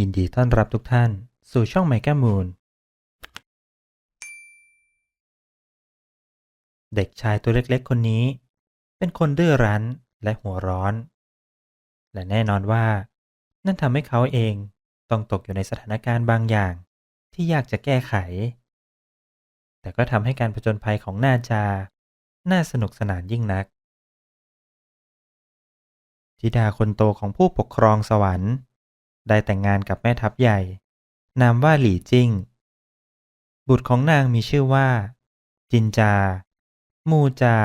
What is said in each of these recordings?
ยินดีต้อนรับทุกท่านสู่ช่องไมก้ามูนเด็กชายตัวเล็กๆ คนนี้ เป็นคนดื้อรั้นและหัวร้อน และแน่นอนว่า นั่นทำให้เขาเองต้องตกอยู่ในสถานการณ์บางอย่างที่ยากจะแก้ไข แต่ก็ทำให้การผจญภัยของนาจา น่าสนุกสนานยิ่งนัก ธิดาคนโตของผู้ปกครองสวรรค์ ได้แต่งงานกับแม่ทัพใหญ่ นามว่าหลี่จิ้ง บุตรของนางมีชื่อว่า จินจา มูจา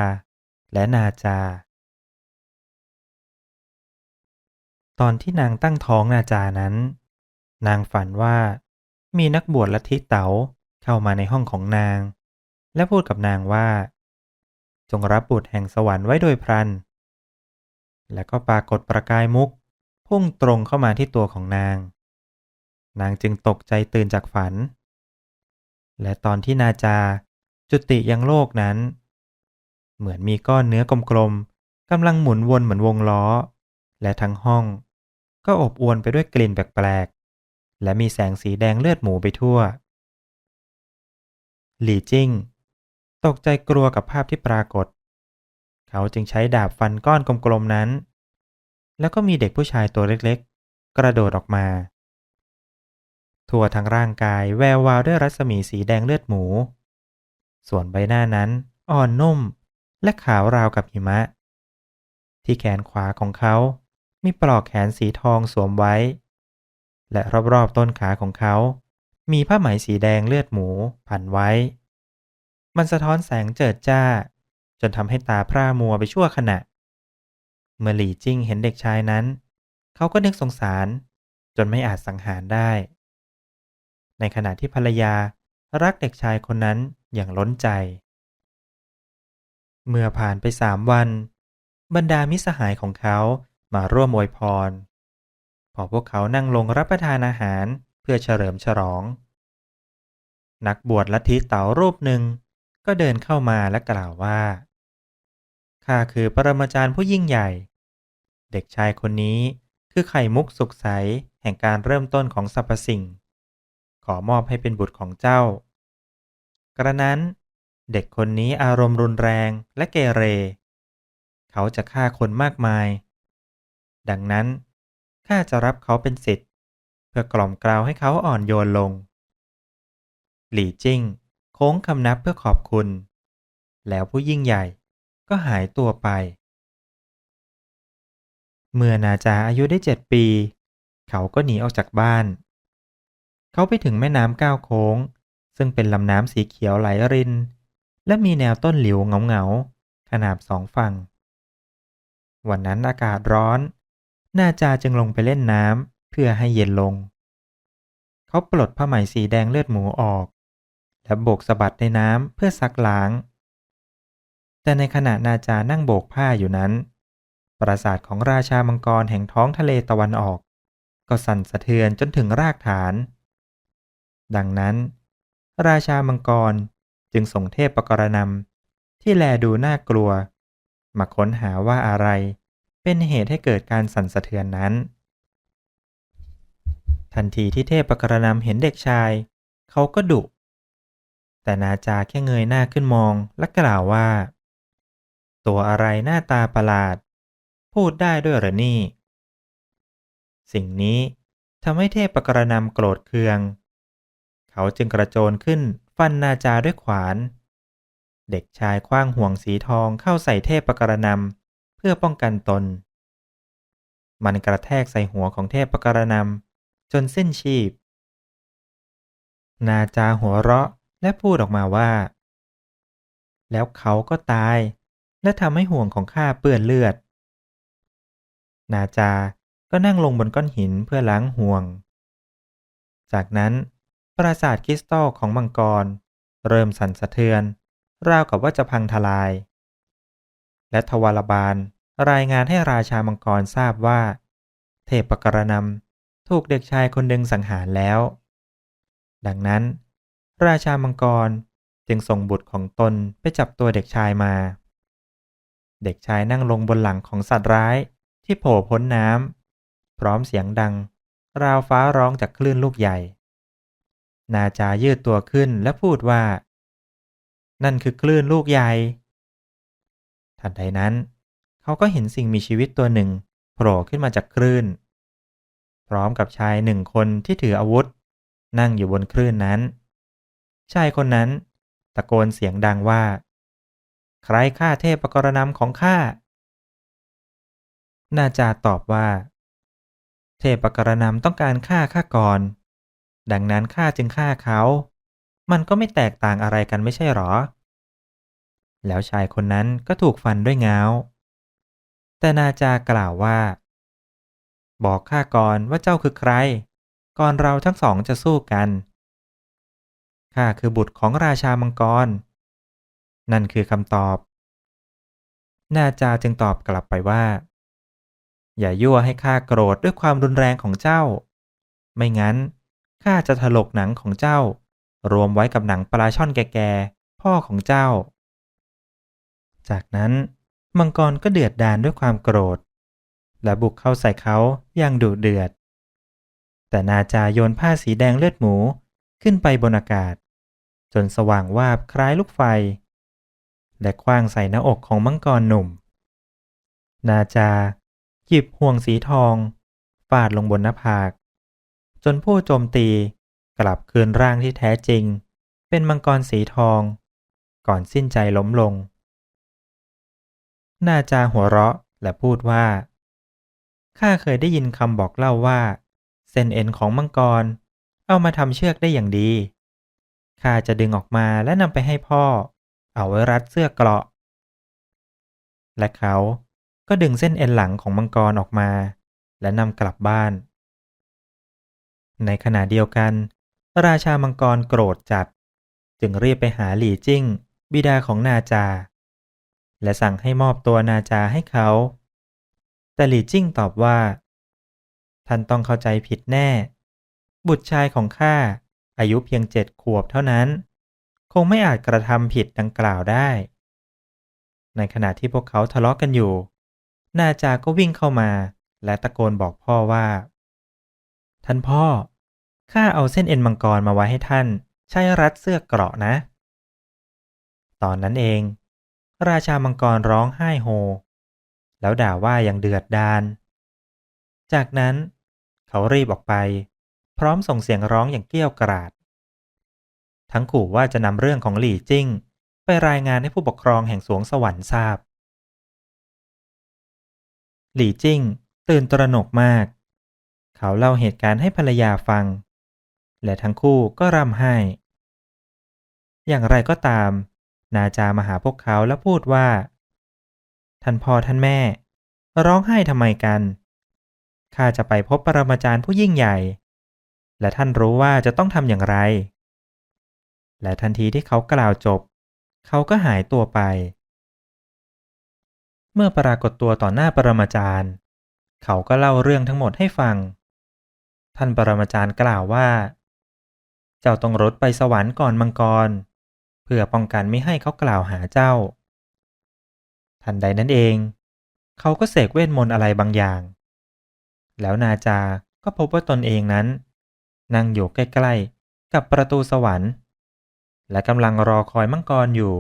และนาจา ตอนที่นางตั้งท้องนาจานั้น นางฝันว่ามีนักบวชลัทธิเต๋าเข้ามาในห้องของนาง และพูดกับนางว่า จงรับบุตรแห่งสวรรค์ไว้โดยพลัน และก็ปรากฏประกายมุก พุ่งตรงเข้ามาที่ตัวของนาง นางจึงตกใจตื่นจากฝัน และตอนที่นาจาจุติยังโลกนั้น เหมือนมีก้อนเนื้อกลมๆกำลังหมุนวนเหมือนวงล้อ และทั้งห้อง ก็อบอวลไปด้วยกลิ่นแปลกๆ และมีแสงสีแดงเลือดหมูไปทั่ว หลี่จิ้ง ตกใจกลัวกับภาพที่ปรากฏ เขาจึงใช้ดาบฟันก้อนกลมๆนั้น แล้วก็มีเด็กผู้ชายตัวเล็กๆ กระโดดออกมา ทั่วทั้งร่างกายแวววาวด้วยรัศมีสีแดงเลือดหมู ส่วนใบหน้านั้นอ่อนนุ่มและขาวราวกับหิมะ ที่แขนขวาของเขา มีปลอกแขนสีทองสวมไว้ และรอบๆต้นขาของเขา มีผ้าไหมสีแดงเลือดหมูพันไว้ มันสะท้อนแสงเจิดจ้า จนทำให้ตาพร่ามัวไปชั่วขณะ เมื่อหลี่จิ้งเห็นเด็กชายนั้น เขาก็นึกสงสาร จนไม่อาจสังหารได้ ในขณะที่ภรรยารักเด็กชายคนนั้นอย่างล้นใจ เมื่อผ่านไปสามวัน บรรดามิสหายของเขามาร่วมอวยพร พอพวกเขานั่งลงรับประทานอาหารเพื่อเฉลิมฉลอง นักบวชลัทธิเต๋ารูปหนึ่งก็เดินเข้ามาและกล่าวว่า ข้าคือปรมาจารย์ผู้ยิ่งใหญ่ เด็กชายคนนี้คือไข่มุกสุขใสแห่งการเริ่มต้นของสรรพสิ่ง ขอมอบให้เป็นบุตรของเจ้า กระนั้น เด็กคนนี้อารมณ์รุนแรงและเกเร เขาจะฆ่าคนมากมาย ดังนั้นข้าจะรับเขาเป็นสิทธิ์ เพื่อกล่อมกล่าวให้เขาอ่อนโยนลง หลี่จิ้ง โค้งคำนับเพื่อขอบคุณ แล้วผู้ยิ่งใหญ่ ก็หายตัวไป เมื่อนาจาอายุได้เจ็ดปี เขาก็หนีออกจากบ้าน เขาไปถึงแม่น้ำก้าวโค้ง ซึ่งเป็นลำน้ำสีเขียวไหลริน และมีแนวต้นหลิวเงาๆขนาบสองฝั่ง วันนั้นอากาศร้อน นาจาจึงลงไปเล่นน้ำเพื่อให้เย็นลง เขาปลดผ้าไหมสีแดงเลือดหมูออกและโบกสะบัดในน้ำเพื่อซักล้าง แต่ในขณะนาจานั่งโบกผ้าอยู่นั้น ปราสาทของราชามังกรแห่งท้องทะเลตะวันออก ก็สั่นสะเทือนจนถึงรากฐาน ดังนั้น ราชามังกรจึงส่งเทพปกรณำที่แลดูน่ากลัว มาค้นหาว่าอะไร เป็นเหตุให้เกิดการสั่นสะเทือนนั้น ทันทีที่เทพปกรณำเห็นเด็กชาย เขาก็ดุแต่นาจาแค่เงยหน้าขึ้นมองและกล่าวว่า ตัวอะไรหน้าตาประหลาด พูดได้ด้วยหรอนี่ สิ่งนี้ทำให้เทพประกรณำโกรธเคือง เขาจึงกระโจนขึ้นฟันนาจาด้วยขวาน เด็กชายคว้างห่วงสีทองเข้าใส่เทพประกรณำเพื่อป้องกันตน มันกระแทกใส่หัวของเทพประกรณำจนสิ้นชีพ นาจาหัวเราะและพูดออกมาว่า แล้วเขาก็ตาย และทำให้ห่วงของข้าเปื้อนเลือด นาจาก็นั่งลงบนก้อนหินเพื่อล้างห่วง จากนั้นปราสาทคริสตัลของมังกร เริ่มสั่นสะเทือน ราวกับว่าจะพังทลาย และทวารบาลรายงานให้ราชามังกรทราบว่า เทพปกรณำถูกเด็กชายคนหนึ่งสังหารแล้ว ดังนั้น ราชามังกรจึงส่งบุตรของตนไปจับตัวเด็กชายมา เด็กชายนั่งลงบนหลังของสัตว์ร้ายที่โผล่พ้นน้ำพร้อมเสียงดัง ราวฟ้าร้องจากคลื่นลูกใหญ่ นาจายืดตัวขึ้นและพูดว่า นั่นคือคลื่นลูกใหญ่ ทันใดนั้น เขาก็เห็นสิ่งมีชีวิตตัวหนึ่งโผล่ขึ้นมาจากคลื่น พร้อมกับชายหนึ่งคนที่ถืออาวุธ นั่งอยู่บนคลื่นนั้น ชายคนนั้น ตะโกนเสียงดังว่า ใครฆ่าเทพกรณำของข้า นาจาตอบว่า เทพกรณำต้องการฆ่าข้าก่อน ดังนั้นข้าจึงฆ่าเขา มันก็ไม่แตกต่างอะไรกันไม่ใช่หรอ แล้วชายคนนั้นก็ถูกฟันด้วยงาแต่นาจากล่าวว่า บอกข้าก่อนว่าเจ้าคือใคร ก่อนเราทั้งสองจะสู้กันข้าคือบุตรของราชามังกร นั่นคือคำตอบ นาจาจึงตอบกลับไปว่า อย่ายั่วให้ข้าโกรธด้วยความรุนแรงของเจ้า ไม่งั้นข้าจะถลกหนังของเจ้า รวมไว้กับหนังปลาช่อนแก่ๆพ่อของเจ้า จากนั้นมังกรก็เดือดดานด้วยความโกรธ และบุกเข้าใส่เขาอย่างดุเดือด แต่นาจาโยนผ้าสีแดงเลือดหมูขึ้นไปบนอากาศ จนสว่างวาบคล้ายลูกไฟ และคว้างใส่หน้าอกของมังกรหนุ่ม นาจา หยิบห่วงสีทองฟาดลงบนหน้าผาก จนผู้โจมตีกลับคืนร่างที่แท้จริง เป็นมังกรสีทอง ก่อนสิ้นใจล้มลง นาจาหัวเราะและพูดว่าข้าเคยได้ยินคำบอกเล่าว่า เส้นเอ็นของมังกร เอามาทำเชือกได้อย่างดีข้าจะดึงออกมาและนำไปให้พ่อ เอาไว้รัดเสื้อเกราะ และเขาก็ดึงเส้นเอ็นหลังของมังกรออกมา และนำกลับบ้าน ในขณะเดียวกัน ราชามังกรโกรธจัด จึงรีบไปหาหลี่จิ้ง บิดาของนาจา และสั่งให้มอบตัวนาจาให้เขา แต่หลี่จิ้งตอบว่า ท่านต้องเข้าใจผิดแน่ บุตรชายของข้าอายุเพียงเจ็ดขวบเท่านั้น คงไม่อาจกระทำผิดดังกล่าวได้ ในขณะที่พวกเขาทะเลาะกกันอยู่ นาจาก็วิ่งเข้ามา และตะโกนบอกพ่อว่า ท่านพ่อ ข้าเอาเส้นเอ็นมังกรมาไว้ให้ท่าน ใช้รัดเสื้อเกราะนะ ตอนนั้นเอง ราชามังกรร้องไห้โฮ แล้วด่าว่าอย่างเดือดดาล จากนั้น เขารีบออกไป พร้อมส่งเสียงร้องอย่างเกี้ยวกราด ทั้งขู่ว่าจะนำเรื่องของหลี่จิ้ง ไปรายงานให้ผู้ปกครองแห่งสวงสวรรค์ทราบ หลี่จิ้งตื่นตระหนกมาก เขาเล่าเหตุการณ์ให้ภรรยาฟัง และทั้งคู่ก็ร่ำไห้ อย่างไรก็ตาม นาจามาหาพวกเขาแล้วพูดว่า ท่านพ่อท่านแม่ ร้องไห้ทำไมกันข้าจะไปพบปรมาจารย์ผู้ยิ่งใหญ่ และท่านรู้ว่าจะต้องทำอย่างไร และทันทีที่เขากล่าวจบ เขาก็หายตัวไป เมื่อปรากฏตัวต่อหน้าปรมาจารย์ เขาก็เล่าเรื่องทั้งหมดให้ฟัง ท่านปรมาจารย์กล่าวว่า เจ้าต้องรถไปสวรรค์ก่อนมังกร เพื่อป้องกันไม่ให้เขากล่าวหาเจ้า ทันใดนั้นเอง เขาก็เสกเวทมนต์อะไรบางอย่าง แล้วนาจาก็พบว่าตนเองนั้น นั่งอยู่ใกล้ๆกับประตูสวรรค์ และกำลังรอคอยมังกรอยู่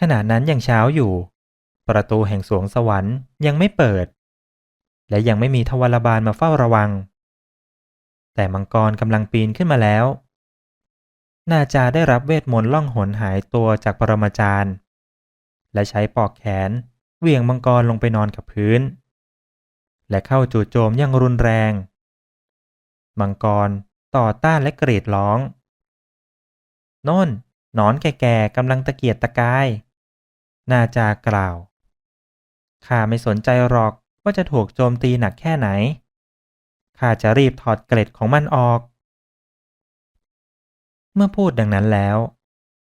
ขณะนั้นยังเช้าอยู่ ประตูแห่งสวงสวรรค์ยังไม่เปิด และยังไม่มีทวารบาลมาเฝ้าระวัง แต่มังกรกำลังปีนขึ้นมาแล้ว นาจาได้รับเวทมนต์ล่องหนหายตัวจากปรมาจารย์ และใช้ปอกแขนเหวี่ยงมังกรลงไปนอนกับพื้น และเข้าจู่โจมอย่างรุนแรง มังกรต่อต้านและกรีดร้อง โน่นหนอนแก่ๆกำลังตะเกียกตะกาย นาจากล่าว ข้าไม่สนใจหรอกว่าจะถูกโจมตีหนักแค่ไหน ข้าจะรีบถอดเกล็ดของมันออก เมื่อพูดดังนั้นแล้ว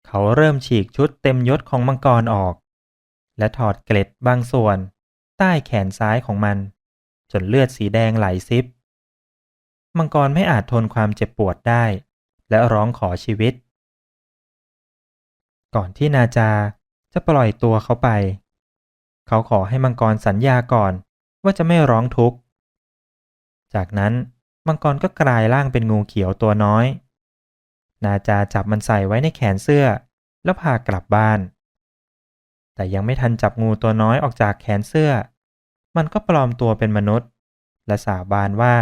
เขาเริ่มฉีกชุดเต็มยศของมังกรออก และถอดเกล็ดบางส่วน ใต้แขนซ้ายของมัน จนเลือดสีแดงไหลซิบ มังกรไม่อาจทนความเจ็บปวดได้ และร้องขอชีวิต ก่อนที่นาจาจะปล่อยตัวเขาไป เขาขอให้มังกรสัญญาก่อนว่าจะไม่ร้องทุกข์ จากนั้นมังกรก็กลายร่างเป็นงูเขียวตัวน้อย นาจาจับมันใส่ไว้ในแขนเสื้อ แล้วพากลับบ้าน แต่ยังไม่ทันจับงูตัวน้อยออกจากแขนเสื้อ มันก็ปลอมตัวเป็นมนุษย์ และสาบานว่า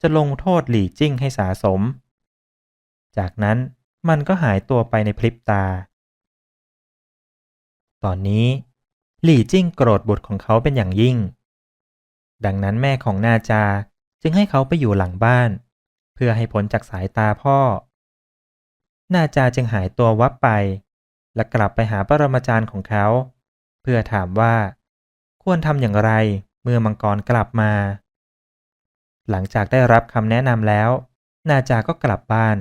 จะลงโทษหลี่จิ้งให้สาสม จากนั้นมันก็หายตัวไปในพริบตา ตอนนี้ หลี่จิ้งโกรธบุตรของเขาเป็นอย่างยิ่ง ดังนั้นแม่ของนาจาจึงให้เขาไปอยู่หลังบ้าน เพื่อให้พ้นจากสายตาพ่อ นาจาจึงหายตัววับไป และกลับไปหาปรมาจารย์ของเขา เพื่อถามว่า ควรทำอย่างไรเมื่อมังกรกลับมา หลังจากได้รับคำแนะนำแล้ว นาจาก็กลับบ้าน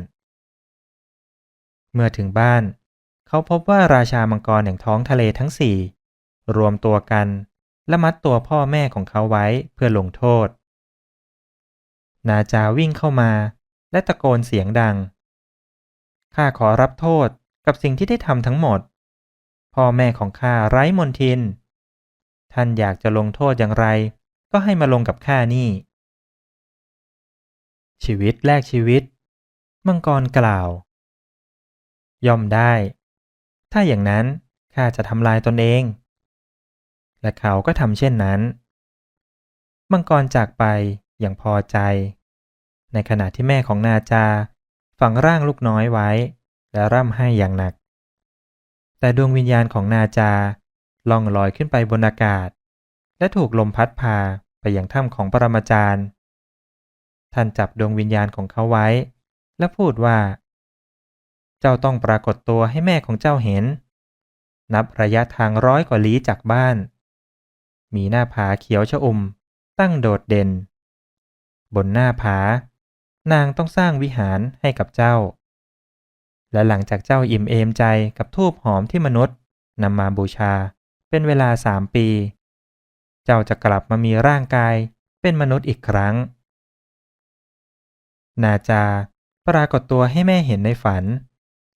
เมื่อถึงบ้าน เขาพบว่าราชามังกรแห่งท้องทะเลทั้งสี่รวมตัวกันและมัดตัวพ่อแม่ของเขาไว้เพื่อลงโทษ นาจาวิ่งเข้ามาและตะโกนเสียงดัง ข้าขอรับโทษกับสิ่งที่ได้ทำทั้งหมด พ่อแม่ของข้าไร้มนทิน ท่านอยากจะลงโทษอย่างไร ก็ให้มาลงกับข้านี่ ชีวิตแลกชีวิต มังกรกล่าว ย่อมได้ ถ้าอย่างนั้นข้าจะทำลายตนเอง และเขาก็ทำเช่นนั้น มังกรจากไปอย่างพอใจ ในขณะที่แม่ของนาจาฝังร่างลูกน้อยไว้ และร่ำให้อย่างหนัก แต่ดวงวิญญาณของนาจาล่องลอยขึ้นไปบนอากาศ และถูกลมพัดพาไปยังถ้ำของปรมาจารย์ ท่านจับดวงวิญญาณของเขาไว้ และพูดว่า เจ้าต้องปรากฏตัวให้แม่ของเจ้าเห็น นับระยะทางร้อยกว่าลี้จากบ้าน มีหน้าผาเขียวชอุ่ม ตั้งโดดเด่น บนหน้าผานางต้องสร้างวิหารให้กับเจ้า และหลังจากเจ้าอิ่มเอมใจกับทูบหอมที่มนุษย์นำมาบูชาเป็นเวลาสามปี เจ้าจะกลับมามีร่างกายเป็นมนุษย์อีกครั้ง นาจาปรากฏตัวให้แม่เห็นในฝัน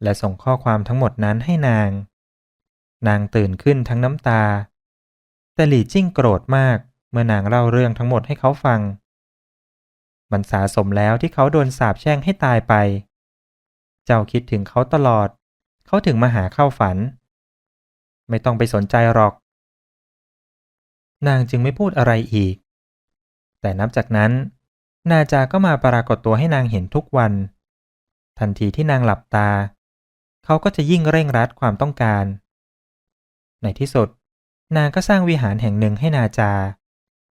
และส่งข้อความทั้งหมดนั้นให้นาง นางตื่นขึ้นทั้งน้ำตา แต่หลี่จิ้งโกรธมากเมื่อนางเล่าเรื่องทั้งหมดให้เขาฟัง มันสาสมแล้วที่เขาโดนสาปแช่งให้ตายไป เจ้าคิดถึงเขาตลอด เขาถึงมาหาเข้าฝัน ไม่ต้องไปสนใจหรอก นางจึงไม่พูดอะไรอีก แต่นับจากนั้น นาจาก็มาปรากฏตัวให้นางเห็นทุกวัน ทันทีที่นางหลับตา เขาก็จะยิ่งเร่งรัดความต้องการ ในที่สุด นางก็สร้างวิหารแห่งหนึ่งให้นาจา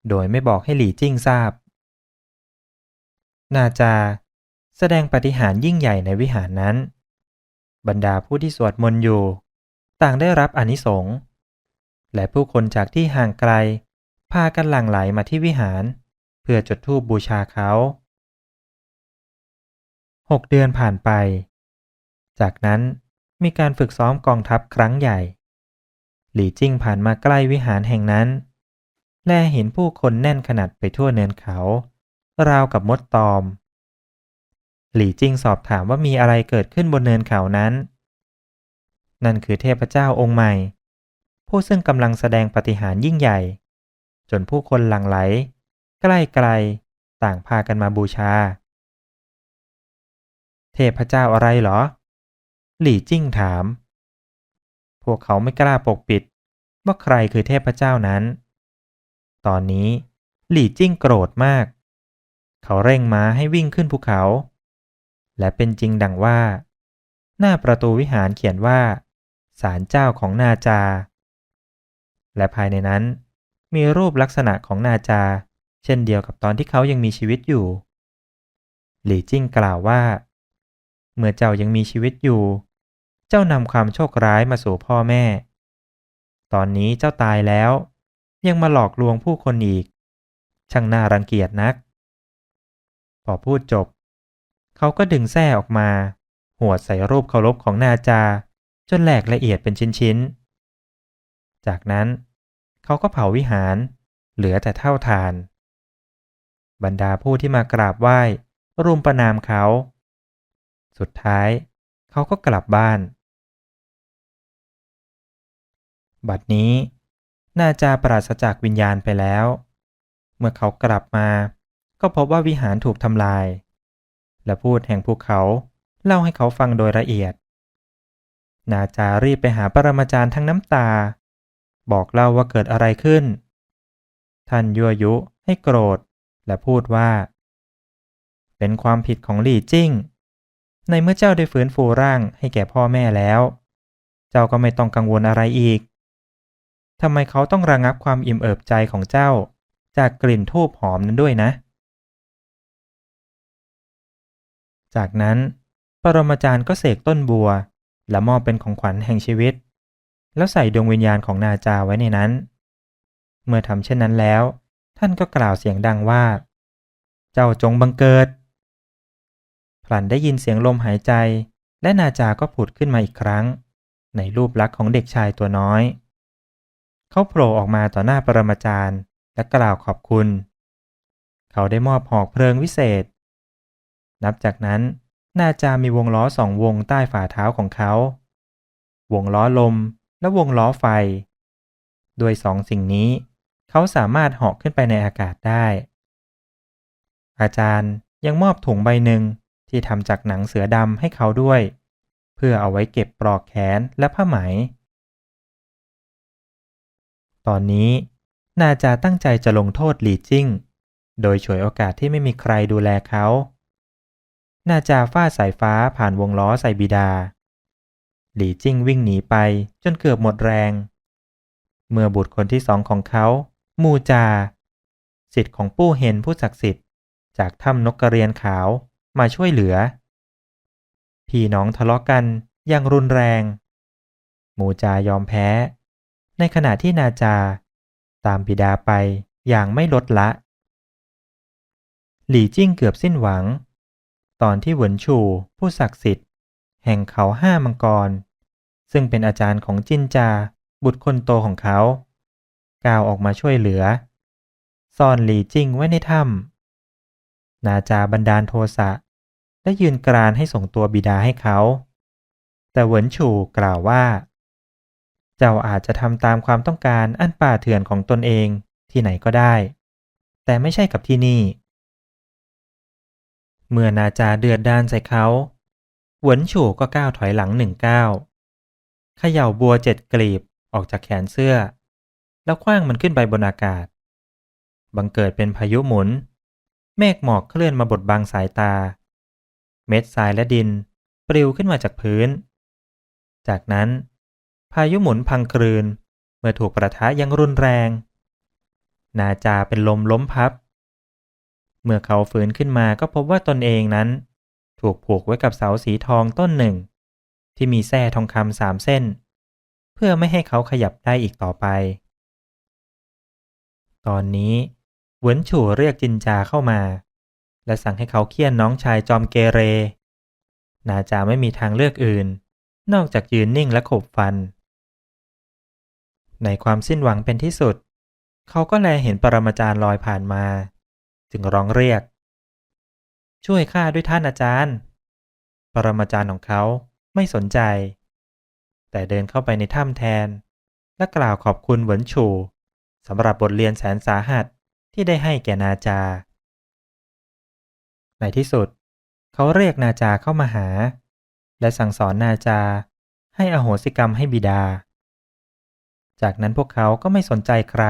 โดยไม่บอกให้หลี่จิ้งทราบ นาจา แสดงปฏิหารยิ่งใหญ่ในวิหารนั้น บรรดาผู้ที่สวดมนต์อยู่ ต่างได้รับอนิสงส์และผู้คนจากที่ห่างไกล พากันหลั่งไหลมาที่วิหาร เพื่อจุดธูปบูชาเขาหกเดือนผ่านไป จากนั้นมีการฝึกซ้อมกองทัพครั้งใหญ่ หลี่จิ้งผ่านมาใกล้วิหารแห่งนั้น แลเห็นผู้คนแน่นขนาดไปทั่วเนินเขา ราวกับมดตอม หลี่จิ้งสอบถามว่ามีอะไรเกิดขึ้นบนเนินเขานั้น นั่นคือเทพเจ้าองค์ใหม่ ผู้ซึ่งกำลังแสดงปฏิหารยิ่งใหญ่ จนผู้คนหลั่งไหล ใกล้ไกลต่างพากันมาบูชา เทพเจ้าอะไรเหรอ หลี่จิ้งถาม พวกเขาไม่กล้าปกปิด ว่าใครคือเทพเจ้านั้น ตอนนี้หลี่จิ้งโกรธมาก เขาเร่งม้าให้วิ่งขึ้นภูเขา และเป็นจริงดังว่า หน้าประตูวิหารเขียนว่าศาลเจ้าของนาจา และภายในนั้นมีรูปลักษณะของนาจา เช่นเดียวกับตอนที่เขายังมีชีวิตอยู่ หลี่จิ้งกล่าวว่า เมื่อเจ้ายังมีชีวิตอยู่ เจ้านำความโชคร้ายมาสู่พ่อแม่ ตอนนี้เจ้าตายแล้ว ยังมาหลอกลวงผู้คนอีก ช่างน่ารังเกียจนัก พอพูดจบ เขาก็ดึงแส้ออกมา หัวใส่รูปเคารพของนาจา จนแหลกละเอียดเป็นชิ้นๆ จากนั้นเขาก็เผาวิหาร เหลือแต่เท่าทาน บรรดาผู้ที่มากราบไหว้รุมประนามเขา สุดท้ายเขาก็กลับบ้าน บัดนี้นาจาปราศจากวิญญาณไปแล้ว เมื่อเขากลับมา ก็พบว่าวิหารถูกทำลาย และพูดแห่งภูเขาเล่าให้เขาฟังโดยละเอียด นาจารีบไปหาปรมาจารย์ทั้งน้ำตา บอกเล่าว่าเกิดอะไรขึ้น ท่านยั่วยุให้โกรธ และพูดว่า เป็นความผิดของหลี่จิ้ง ในเมื่อเจ้าได้ฟื้นฟูร่างให้แก่พ่อแม่แล้ว เจ้าก็ไม่ต้องกังวลอะไรอีก ทำไมเขาต้องระงับความอิ่มเอิบใจของเจ้า จากกลิ่นทูบหอมนั้นด้วยนะ จากนั้น ปรมาจารย์ก็เสกต้นบัว และมอบเป็นของขวัญแห่งชีวิต แล้วใส่ดวงวิญญาณของนาจาไว้ในนั้น เมื่อทำเช่นนั้นแล้ว ท่านก็กล่าวเสียงดังว่า เจ้าจงบังเกิดพลันได้ยินเสียงลมหายใจ และนาจาก็ผุดขึ้นมาอีกครั้ง ในรูปลักษณ์ของเด็กชายตัวน้อย เขาโผล่ออกมาต่อหน้าปรมาจารย์ และกล่าวขอบคุณ เขาได้มอบหอกเพลิงวิเศษ นับจากนั้นนาจามีวงล้อสองวงใต้ฝ่าเท้าของเขา วงล้อลมและวงล้อไฟด้วยสองสิ่งนี้ เขาสามารถเหาะขึ้นไปในอากาศได้ อาจารย์ยังมอบถุงใบหนึ่งที่ทำจากหนังเสือดำให้เขาด้วย เพื่อเอาไว้เก็บปลอกแขนและผ้าไหม ตอนนี้นาจาตั้งใจจะลงโทษหลีจิ้ง โดยฉวยโอกาสที่ไม่มีใครดูแลเขา นาจาฟาดสายฟ้าผ่านวงล้อใส่บิดา หลีจิ้งวิ่งหนีไปจนเกือบหมดแรง เมื่อบุตรคนที่สองของเขา มูจา สิทธิ์ของปู่เห็นผู้ศักดิ์สิทธิ์ จากถ้ำนกกระเรียนขาวมาช่วยเหลือ พี่น้องทะเลาะกันอย่างรุนแรง มูจายอมแพ้ ในขณะที่นาจา ตามบิดาไปอย่างไม่ลดละ หลี่จิ้งเกือบสิ้นหวัง ตอนที่หวนชูผู้ศักดิ์สิทธิ์ แห่งเขาห้ามังกร ซึ่งเป็นอาจารย์ของจินจา บุตรคนโตของเขาก้าวออกมาช่วยเหลือ ซ่อนหลี่จิ้งไว้ในถ้ำนาจาบันดาลโทสะและยืนกรานให้ส่งตัวบิดาให้เขา แต่เหวินชูกล่าวว่า เจ้าอาจจะทำตามความต้องการอันป่าเถื่อนของตนเองที่ไหนก็ได้ แต่ไม่ใช่กับที่นี่ เมื่อนาจาเดือดดานใส่เขาหวนฉูก็ก้าวถอยหลังหนึ่งก้าวเขย่าบัวเจ็ดกลีบออกจากแขนเสื้อ แล้วคว้างมันขึ้นไปบนอากาศ บังเกิดเป็นพายุหมุน เมฆหมอกเคลื่อนมาบดบังสายตา เม็ดทรายและดินปลิวขึ้นมาจากพื้น จากนั้น พายุหมุนพังคลืน เมื่อถูกประทะยังรุนแรง นาจาเป็นลมล้มพับ เมื่อเขาฟื้นขึ้นมาก็พบว่าตนเองนั้น ถูกผูกไว้กับเสาสีทองต้นหนึ่ง ที่มีแส้ทองคำสามเส้น เพื่อไม่ให้เขาขยับได้อีกต่อไป ตอนนี้เหวินฉู่เรียกจินจาเข้ามา และสั่งให้เขาเคี่ยนน้องชายจอมเกเร นาจาไม่มีทางเลือกอื่น นอกจากยืนนิ่งและขบฟัน ในความสิ้นหวังเป็นที่สุด เขาก็แลเห็นปรมาจารย์ลอยผ่านมา จึงร้องเรียก ช่วยข้าด้วยท่านอาจารย์ ปรมาจารย์ของเขาไม่สนใจ แต่เดินเข้าไปในถ้ำแทน และกล่าวขอบคุณเหวินฉูสำหรับบทเรียนแสนสาหัสที่ได้ให้แก่นาจา ในที่สุด เขาเรียกนาจาเข้ามาหา และสั่งสอนนาจาให้อโหสิกรรมให้บิดา จากนั้นพวกเขาก็ไม่สนใจใคร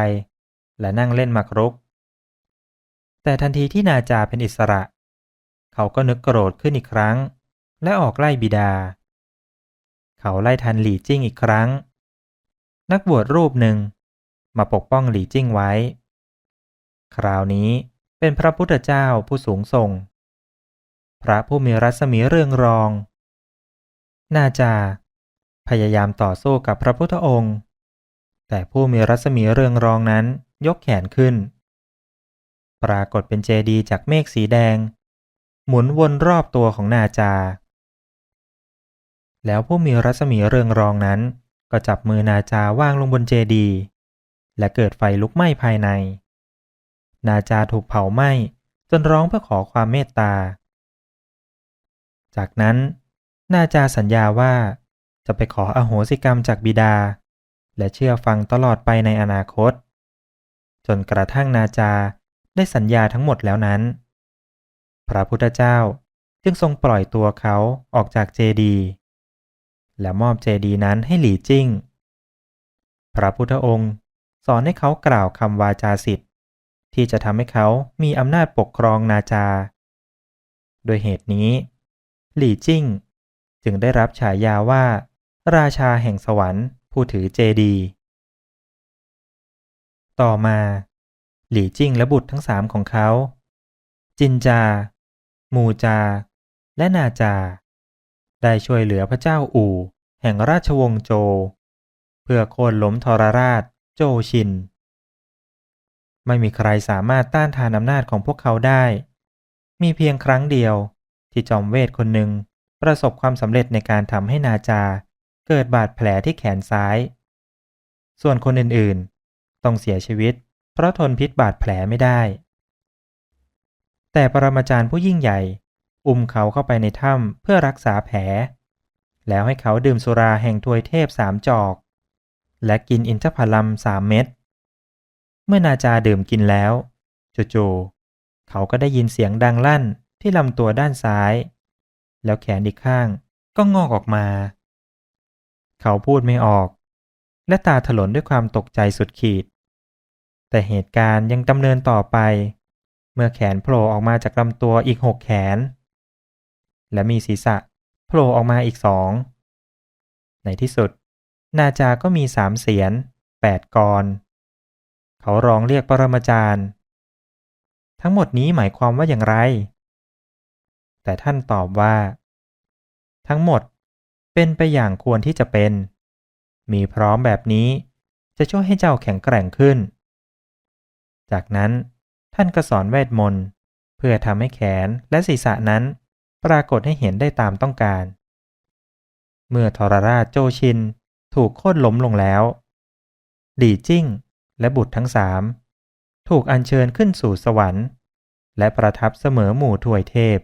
และนั่งเล่นมากรุก แต่ทันทีที่นาจาเป็นอิสระ เขาก็นึกโกรธขึ้นอีกครั้ง และออกไล่บิดา เขาไล่ทันหลี่จิ้งอีกครั้ง นักบวชรูปหนึ่งมาปกป้องหลี่จิ้งไว้ คราวนี้เป็นพระพุทธเจ้าผู้สูงส่ง พระผู้มีรัศมีเรืองรอง นาจา พยายามต่อสู้กับพระพุทธองค์ แต่ผู้มีรัศมีเรืองรองนั้นยกแขนขึ้น ปรากฏเป็นเจดีจากเมฆสีแดง หมุนวนรอบตัวของนาจา แล้วผู้มีรัศมีเรืองรองนั้น ก็จับมือนาจาวางลงบนเจดี และเกิดไฟลุกไหม้ภายใน นาจาถูกเผาไหม้จนร้องเพื่อขอความเมตตา จากนั้น นาจาสัญญาว่าจะไปขออโหสิกรรมจากบิดา และเชื่อฟังตลอดไปในอนาคต จนกระทั่งนาจาได้สัญญาทั้งหมดแล้วนั้น พระพุทธเจ้าจึงทรงปล่อยตัวเขาออกจากเจดี และมอบเจดีนั้นให้หลี่จิ้ง พระพุทธองค์สอนให้เขากล่าวคำวาจาสิทธิ์ที่จะทำให้เขามีอำนาจปกครองนาจา โดยเหตุนี้ หลี่จิ้งจึงได้รับฉายาว่า ราชาแห่งสวรรค์ ผู้ถือเจดี ต่อมา หลี่จิ้งและบุตรทั้งสามของเขา จินจา มูจา และนาจา ได้ช่วยเหลือพระเจ้าอู่แห่งราชวงศ์โจ เพื่อโค่นล้มทรราชโจชิน ไม่มีใครสามารถต้านทานอำนาจของพวกเขาได้ มีเพียงครั้งเดียวที่จอมเวทคนหนึ่งประสบความสำเร็จในการทำให้นาจา เกิดบาดแผลที่แขนซ้าย ส่วนคนอื่นๆ ต้องเสียชีวิต เพราะทนพิษบาดแผลไม่ได้ แต่ปรมาจารย์ผู้ยิ่งใหญ่ อุ้มเขาเข้าไปในถ้ำเพื่อรักษาแผล แล้วให้เขาดื่มสุราแห่งทวยเทพสามจอก และกินอินทผลัมสามเม็ด เมื่อนาจาดื่มกินแล้วจู่ๆเขาก็ได้ยินเสียงดังลั่นที่ลำตัวด้านซ้าย แล้วแขนอีกข้างก็งอกออกมา เขาพูดไม่ออก และตาถลนด้วยความตกใจสุดขีด แต่เหตุการณ์ยังดำเนินต่อไป เมื่อแขนโผล่ออกมาจากลำตัวอีกหกแขน และมีศีรษะโผล่ออกมาอีกสอง ในที่สุด นาจาก็มีสามเสียนแปดกร เขาร้องเรียกปรมาจารย์ ทั้งหมดนี้หมายความว่าอย่างไร แต่ท่านตอบว่า ทั้งหมด เป็นไปอย่างควรที่จะเป็น มีพร้อมแบบนี้จะช่วยให้เจ้าแข็งแกร่งขึ้น จากนั้นท่านก็สอนเวทมนต์เพื่อทำให้แขนและศีรษะนั้นปรากฏให้เห็นได้ตามต้องการ เมื่อทรราชโจชินถูกโค่นล้มลงแล้ว หลี่จิ้งและบุตรทั้งสามถูกอัญเชิญขึ้นสู่สวรรค์ และประทับเสมอหมู่ถวยเทพ